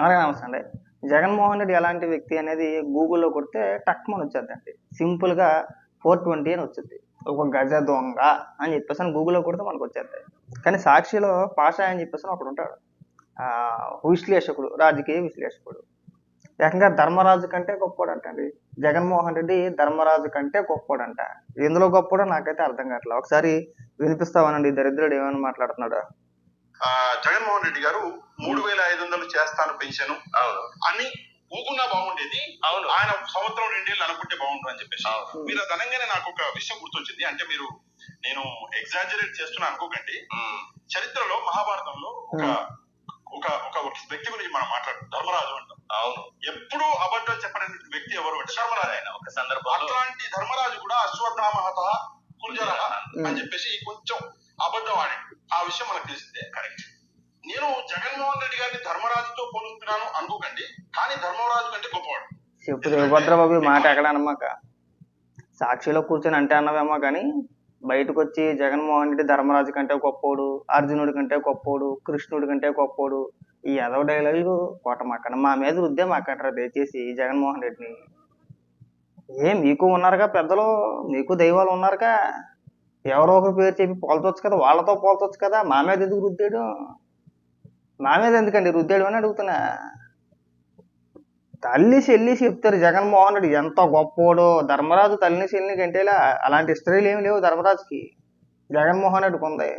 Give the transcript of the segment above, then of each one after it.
అనగానే అవసరం అండి జగన్మోహన్ రెడ్డి ఎలాంటి వ్యక్తి అనేది గూగుల్లో కొడితే టక్ మన వచ్చేద్దండి సింపుల్గా ఫోర్ ట్వంటీ అని వచ్చింది. ఒక గజ దొంగ అని చెప్పేసి అని గూగుల్లో కొడితే మనకు వచ్చేద్ది కానీ సాక్షిలో పాషా అని చెప్పేసి అని ఒకడు ఉంటాడు. విశ్లేషకుడు రాజకీయ విశ్లేషకుడు. ఏకంగా ధర్మరాజు కంటే గొప్పోడు అంటండి జగన్మోహన్ రెడ్డి ధర్మరాజు కంటే గొప్పవాడంట. ఎందులో గొప్పోడో నాకైతే అర్థం కావట్లేదు. ఒకసారి వినిపిస్తావనండి. దరిద్రుడు ఏమైనా మాట్లాడుతున్నాడు. జగన్మోహన్ రెడ్డి గారు మూడు వేల ఐదు వందలు చేస్తాను పెన్షన్ అని ఊకున్నా బాగుండేది. అవును. ఆయన సంవత్సరం రెండేళ్ళు అనుకుంటే బాగుంటుంది అని చెప్పేసి. మీరు అది అనగానే నాకు ఒక విషయం గుర్తొచ్చింది. అంటే మీరు నేను ఎగ్జాజరేట్ చేస్తున్నా అనుకోకండి. చరిత్రలో మహాభారతంలో ఒక ఒక ఒక వ్యక్తి గురించి మనం మాట్లాడు ధర్మరాజు అంటాం. అవును. ఎప్పుడు అబద్ధం చెప్పని వ్యక్తి ఎవరు అంటే ధర్మరాజు ఆయన. ఒక సందర్భంలో అట్లాంటి ధర్మరాజు కూడా అశ్వత్థామహత కుంజర అని చెప్పేసి కొంచెం అబద్ధం ఆడాడు. ఆ విషయం మనకు తెలిసిందే. చెప్పు దేవభద్రబాబు ఈ మాట ఎక్కడ అనమాక? సాక్షిలో కూర్చొని అంటే అన్నవేమో కానీ బయటకు వచ్చి జగన్మోహన్ రెడ్డి ధర్మరాజు కంటే గొప్పోడు అర్జునుడి కంటే గొప్పోడు కృష్ణుడి కంటే గొప్పోడు ఈ ఎదవ డైలాగులు కొట్టమాకండి. మా మీద రుద్దే మాకంటారా దయచేసి జగన్మోహన్ రెడ్డిని. ఏ మీకు ఉన్నారుగా పెద్దలు? మీకు దైవాలు ఉన్నారుగా? ఎవరో ఒకరు పేరు చెప్పి పోల్చొచ్చు కదా వాళ్ళతో పోల్చొచ్చు కదా? మా మీద ఎందుకు రుద్దేయడం మా మీద ఎందుకండి రుద్దేయడం అని అడుగుతున్నా. తల్లి చెల్లి చెప్తారు. జగన్మోహన్ రెడ్డి ఎంత గొప్పోడో. ధర్మరాజు తల్లిని చెల్లిని కంటేలా అలాంటి స్త్రీలు ఏమి లేవు ధర్మరాజుకి. జగన్మోహన్ రెడ్డికి ఉంది.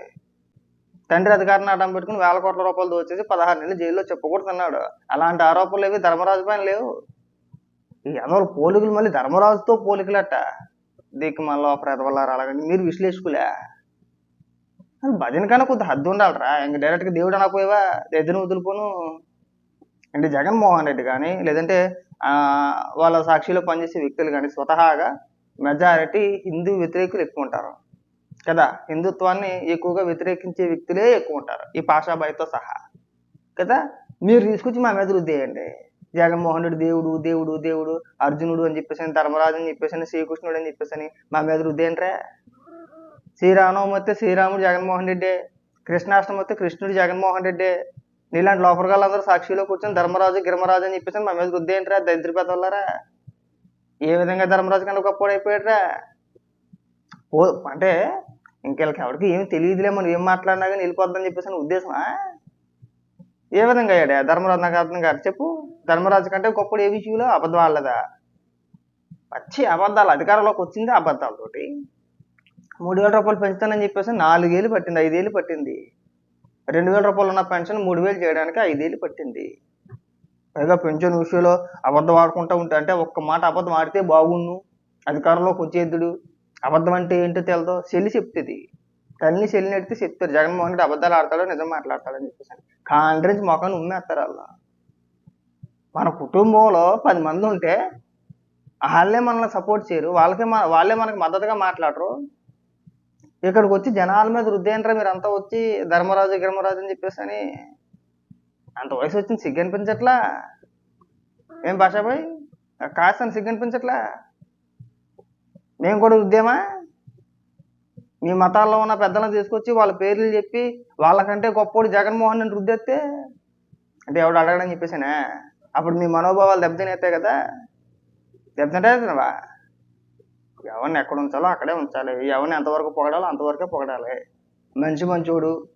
తండ్రి అధికారాన్ని అడ్డం పెట్టుకుని వేల కోట్ల రూపాయలు దోచేసి పదహారు నెలలు జైల్లో చెప్పుకుంటున్నాడు అలాంటి ఆరోపణలు ఏవి ధర్మరాజు పైన లేవు. ఈ ఎవరు పోలికలు మళ్ళీ ధర్మరాజుతో పోలికలట. దిక్కు మళ్ళీ ప్రతివల్లారు అలాగండి మీరు విశ్లేషకులే. భజన కన్నా కొద్ది హద్దు ఉండాలరా. ఇంక డైరెక్ట్గా దేవుడు అనకపోయేవా? ఎదురు వదులుకోను. అంటే జగన్మోహన్ రెడ్డి కానీ లేదంటే వాళ్ళ సాక్షిలో పనిచేసే వ్యక్తులు కానీ స్వతహాగా మెజారిటీ హిందూ వ్యతిరేకులు ఎక్కువ ఉంటారు. కదా? హిందుత్వాన్ని ఎక్కువగా వ్యతిరేకించే వ్యక్తులే ఎక్కువ ఉంటారు. ఈ పాషాబాయితో సహా. కదా? మీరు తీసుకొచ్చి మా మీద రుద్దేయండి. జగన్మోహన్ రెడ్డి దేవుడు దేవుడు దేవుడు అర్జునుడు అని చెప్పేసి ధర్మరాజు అని చెప్పేసి శ్రీకృష్ణుడు అని చెప్పేసి మా మీద రుద్దేయంట్రా శ్రీరామనవమి వస్తే శ్రీరాముడు జగన్మోహన్ రెడ్డి. కృష్ణాష్టమి వస్తే కృష్ణుడు జగన్మోహన్ రెడ్డి. నీలాంటి లోపరగాళ్ళందరూ సాక్షిలో కూర్చొని ధర్మరాజు గిరిమరాజు అని చెప్పేసి మా మీద రుద్దేంట్రా దరిద్ర పెద్దవాళ్ళరా ఏ విధంగా ధర్మరాజు కన్నా గొప్పవాడు అయిపోయాడురా? ఓ అంటే ఇంకెళ్ళకి ఎవరికి ఏం తెలియదులే మనం ఏం మాట్లాడినా కానీ వెళ్ళిపోద్దని చెప్పేసి అని ఉద్దేశమా? ఏ విధంగా అయ్యాడా ధర్మరాజు? నాకు అర్థం కాదు. చెప్పు. ధర్మరాజు కంటే గొప్పడు ఏ విషయంలో? అబద్ధం ఆడలేదా? వచ్చి అబద్ధాలు అధికారంలోకి వచ్చింది అబద్ధాలతోటి. మూడు వేల రూపాయలు పెంచుతానని చెప్పేసి నాలుగేళ్ళు పట్టింది ఐదేళ్ళు పట్టింది. రెండు వేల రూపాయలు ఉన్న పెన్షన్ మూడు వేలు చేయడానికి ఐదేళ్ళు పట్టింది. పైగా పెన్షన్ విషయంలో అబద్ధం ఆడుకుంటూ ఉంటే అంటే ఒక్క మాట అబద్ధం ఆడితే బాగుండు. అధికారంలోకి వచ్చేద్దుడు. అబద్ధం అంటే ఏంటో తెలదో చెల్లి చెప్తుంది. తల్లిని చెల్లిని అడిగితే చెప్తారు. జగన్మోహన్ రెడ్డి అబద్ధాలు ఆడతాడో నిజం మాట్లాడతాడని చెప్పేసి. కాండ్రించి మొఖాన్ని ఉమ్మేస్తారు వాళ్ళు మన కుటుంబంలో పది మంది ఉంటే వాళ్ళే మనల్ని సపోర్ట్ చేయరు. వాళ్ళకే మన వాళ్ళే మనకి మద్దతుగా మాట్లాడరు. ఇక్కడికి వచ్చి జనాల మీద రుద్దేంట్రా మీరు అంతా వచ్చి ధర్మరాజు గిరమరాజు అని చెప్పేసి అని అంత వయసు వచ్చింది సిగ్గు అనిపించట్లా ఏం భాషాబాయ్ కాస్త సిగ్గు అనిపించట్లా మేము కూడా రుద్దేమా? మీ మతాల్లో ఉన్న పెద్దలను తీసుకొచ్చి వాళ్ళ పేర్లు చెప్పి వాళ్ళకంటే గొప్పోడు జగన్మోహన్ అని రుద్దేస్తే అంటే ఎవడు అడగడని చెప్పేసానా? అప్పుడు మీ మనోభావాలు దెబ్బతినేస్తాయి కదా? దెబ్బతింటా ఎవరిని ఎక్కడ ఉంచాలో అక్కడే ఉంచాలి. ఎవరిని ఎంతవరకు పొగడాలో అంతవరకే పొగడాలి. మంచి మంచోడు.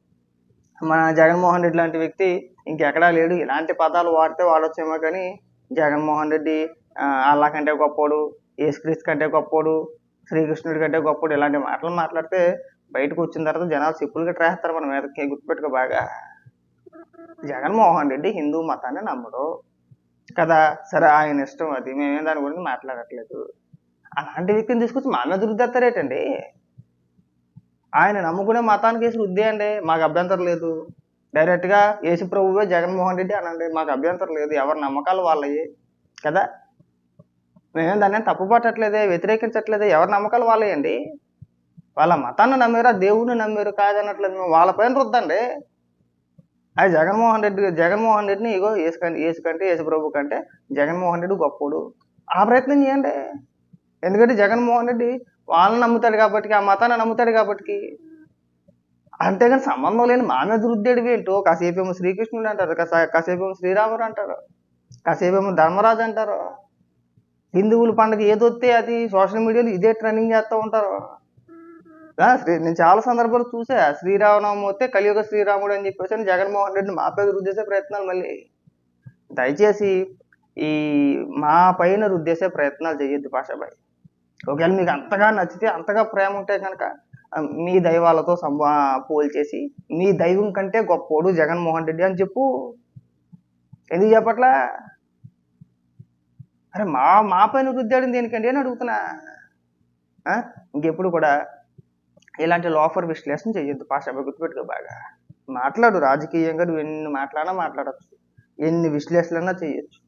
మన జగన్మోహన్ రెడ్డి లాంటి వ్యక్తి ఇంకెక్కడా లేడు. ఇలాంటి పదాలు వాడితే వాడొచ్చేమో కానీ జగన్మోహన్ రెడ్డి అల్లా కంటే గొప్పోడు యేసుక్రీస్తు కంటే గొప్పోడు శ్రీకృష్ణుడి కంటే గొప్పోడు ఇలాంటి మాటలు మాట్లాడితే బయటకు వచ్చిన తర్వాత జనాలు చెప్పులుగా ట్రేస్తారు మన మీదకి గుర్తుపెట్టుకో బాగా. జగన్మోహన్ రెడ్డి హిందూ మతాన్ని నమ్మడు. కదా సరే ఆయన ఇష్టం అది. మేమేం దాని గురించి మాట్లాడట్లేదు. అలాంటి వ్యక్తిని తీసుకొచ్చి మా మీద రుద్దేస్తారేటండి ఆయన నమ్ముకునే మతానికి వేసి రుద్దేయండి మాకు అభ్యంతరం లేదు. డైరెక్ట్గా యేసు ప్రభువే జగన్మోహన్ రెడ్డి అనండి. మాకు అభ్యంతరం లేదు. ఎవరి నమ్మకాలు వాళ్ళవి కదా? మేమేం దాన్ని తప్పు పట్టట్లేదే వ్యతిరేకించట్లేదే. ఎవరి నమ్మకాలు వాళ్ళయండి వాళ్ళ మతాన్ని నమ్మారా? దేవుడిని నమ్మారు కాదనట్లేదు. మేము వాళ్ళ పైన రుద్దండి అది జగన్మోహన్ రెడ్డి జగన్మోహన్ రెడ్డిని ఇగో యేసు కంటే యేసు కంటే యేసు ప్రభు కంటే జగన్మోహన్ రెడ్డి గొప్పోడు. ఆ ప్రయత్నం చేయండి. ఎందుకంటే జగన్మోహన్ రెడ్డి వాళ్ళని నమ్ముతాడు కాబట్టి ఆ మతాన్ని నమ్ముతాడు కాబట్టి. అంతేగాని సంబంధం లేని మా మీద రుద్దేడు ఏంటో కాసేపేమో శ్రీకృష్ణుడు అంటారు కాసే- కాసేపేమో శ్రీరాముడు అంటారు కాసేపేమో ధర్మరాజు అంటారు. హిందువుల పండుగ ఏదొస్తే అది సోషల్ మీడియాలో ఇదే ట్రెండింగ్ చేస్తూ ఉంటారు. శ్రీ- నేను చాలా సందర్భాలు చూసా. శ్రీరామనవమి వస్తే కలియుగ శ్రీరాముడు అని చెప్పేసి జగన్మోహన్ రెడ్డిని మా పేద రుద్దేసే ప్రయత్నాలు మళ్ళీ. దయచేసి ఈ మా పైన రుద్దేసే ప్రయత్నాలు చేయొద్దు పాషాబాయి. ఒకవేళ మీకు అంతగా నచ్చితే అంతగా ప్రేమ ఉంటే కనుక మీ దైవాలతో సంబా పోల్చేసి మీ దైవం కంటే గొప్పోడు జగన్మోహన్ రెడ్డి అని చెప్పు. ఎందుకు చెప్పట్లా? అరే మా మా పైన రుద్దాడు దేనికండి అని అడుగుతున్నా. ఇంకెప్పుడు కూడా ఇలాంటి లోఫర్ విశ్లేషణ చేయొద్దు. పాషాబాయ్ గుర్తుపెట్టుకో బాగా. మాట్లాడు రాజకీయంగా నువ్వు ఎన్ని మాట్లాడినా మాట్లాడచ్చు. ఎన్ని విశ్లేషణ చేయొచ్చు.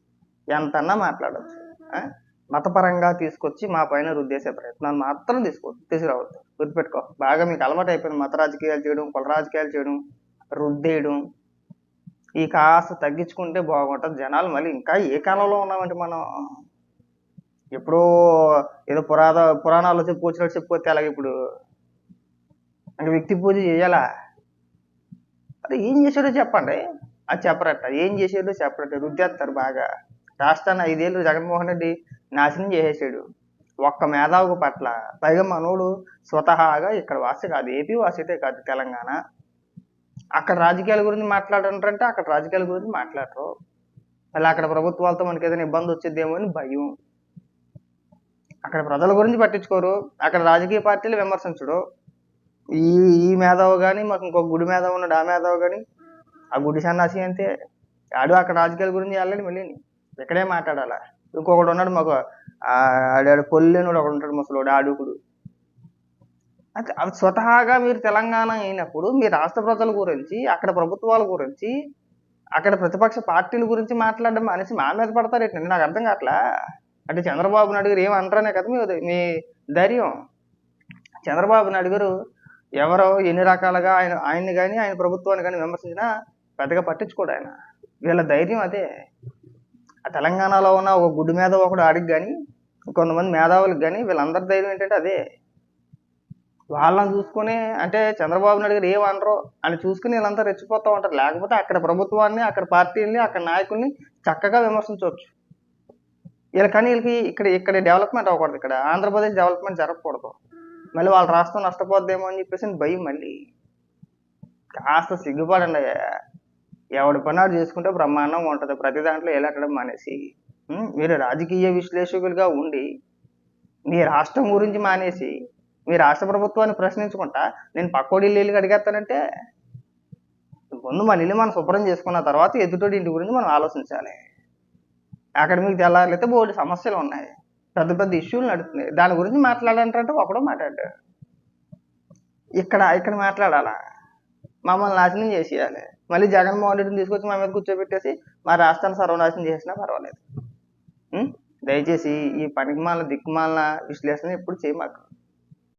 ఎంతన్నా మాట్లాడచ్చు. ఆ? మతపరంగా తీసుకొచ్చి మా పైన రుద్దేసే ప్రయత్నాలు మాత్రం తీసుకో తీసుకురావద్దు. గుర్తుపెట్టుకో. బాగా మీకు అలవాటు అయిపోయింది. మత రాజకీయాలు చేయడం కుల రాజకీయాలు చేయడం రుద్దేయడం. ఈ కాస్త తగ్గించుకుంటే బాగుంటుంది. జనాలు మళ్ళీ ఇంకా ఏ కాలంలో ఉన్నామంటే మనం? ఎప్పుడో ఏదో పురాత పురాణాల్లో చెప్పుకొచ్చినట్టు చెప్పుకొస్తే అలాగే ఇప్పుడు? అంటే వ్యక్తి పూజ చేయాలా? అరే ఏం చేశాడో చెప్పండి. అది చెప్పరట. ఏం చేసాడో చెప్పరట. రుద్దేస్తారు బాగా. రాష్ట్రాన్ని ఐదేళ్ళు జగన్మోహన్ రెడ్డి నాశనం చేసేసాడు. ఒక్క మేధావుకు పట్ల పైగా మనోడు స్వతహాగా ఇక్కడ వాసి కాదు. ఏపీ వాసితే కాదు తెలంగాణ. అక్కడ రాజకీయాల గురించి మాట్లాడంటారంటే అక్కడ రాజకీయాల గురించి మాట్లాడరు. మళ్ళీ అక్కడ ప్రభుత్వాలతో మనకి ఏదైనా ఇబ్బంది వచ్చేదేమో అని భయం. అక్కడ ప్రజల గురించి పట్టించుకోరు. అక్కడ రాజకీయ పార్టీలు విమర్శించడు. ఈ ఈ మేధావు కానీ మాకు ఇంకొక గుడి మేధావు ఉన్నాడు ఆ మేధావు కానీ ఆ గుడి సన్నాసి అంతే ఆడు అక్కడ రాజకీయాల గురించి వెళ్ళాలి మళ్ళీ ఇక్కడే మాట్లాడాలా? ఇంకొకడు ఉన్నాడు మాకు ఆడాడు పొల్లేనుడు ఒకడు ఉంటాడు ముసలోడు ఆడుకుడు అది అవి స్వతహాగా మీరు తెలంగాణ అయినప్పుడు మీ రాష్ట్ర ప్రజల గురించి అక్కడ ప్రభుత్వాల గురించి అక్కడ ప్రతిపక్ష పార్టీల గురించి మాట్లాడడం మనిషి మా మీద పడతారు ఏంటండి నాకు అర్థం కావట్లా? అంటే చంద్రబాబు నాయుడు గారు ఏమంటారనే కదా మీ మీ ధైర్యం. చంద్రబాబు నాయుడు గారు ఎవరో ఎన్ని రకాలుగా ఆయన ఆయన్ని కానీ ఆయన ప్రభుత్వాన్ని కానీ విమర్శించినా పెద్దగా పట్టించుకోడు ఆయన. వీళ్ళ ధైర్యం అదే. తెలంగాణలో ఉన్న ఒక గుడి మీద ఒకడు ఆడికి కానీ కొంతమంది మేధావులకు కానీ వీళ్ళందరి ధైర్యం ఏంటంటే అదే. వాళ్ళని చూసుకుని అంటే చంద్రబాబు నాయుడు గారు ఏమనరు అని చూసుకుని వీళ్ళంతా రెచ్చిపోతూ ఉంటారు. లేకపోతే అక్కడ ప్రభుత్వాన్ని అక్కడ పార్టీని అక్కడ నాయకుల్ని చక్కగా విమర్శించవచ్చు. వీళ్ళ కానీ వీళ్ళకి ఇక్కడ ఇక్కడ డెవలప్మెంట్ అవ్వకూడదు ఇక్కడ. ఆంధ్రప్రదేశ్ డెవలప్మెంట్ జరగకూడదు. మళ్ళీ వాళ్ళ రాష్ట్రం నష్టపోద్దేమో అని చెప్పేసి భయం మళ్ళీ. కాస్త సిగ్గుపడండి ఎవడి పని చేసుకుంటే బ్రహ్మాండం ఉంటుంది. ప్రతి దాంట్లో ఎలాటడం మానేసి మీరు రాజకీయ విశ్లేషకులుగా ఉండి మీ రాష్ట్రం గురించి మానేసి మీ రాష్ట్ర ప్రభుత్వాన్ని ప్రశ్నించుకుంటా నేను పక్కోడి ఇల్లు అడిగేస్తానంటే ముందు మన ఇల్లు మనం శుభ్రం చేసుకున్న తర్వాత ఎదుటోడి ఇంటి గురించి మనం ఆలోచించాలి. అక్కడ మీకు తెల్లారైతే బోర్డు సమస్యలు ఉన్నాయి. పెద్ద పెద్ద ఇష్యూలు నడుస్తున్నాయి. దాని గురించి మాట్లాడాలంటే ఒకడో మాట్లాడు ఇక్కడ ఇక్కడ మాట్లాడాలా? మమ్మల్ని నాశనం చేసేయాలి. మళ్ళీ జగన్మోహన్ రెడ్డిని తీసుకొచ్చి మా మీద కూర్చోబెట్టేసి మా రాష్ట్రాన్ని సర్వనాశనం చేసినా పర్వాలేదు. దయచేసి ఈ పనికిమాల దిక్కుమాల విశ్లేషణ ఎప్పుడు చేయమాకు.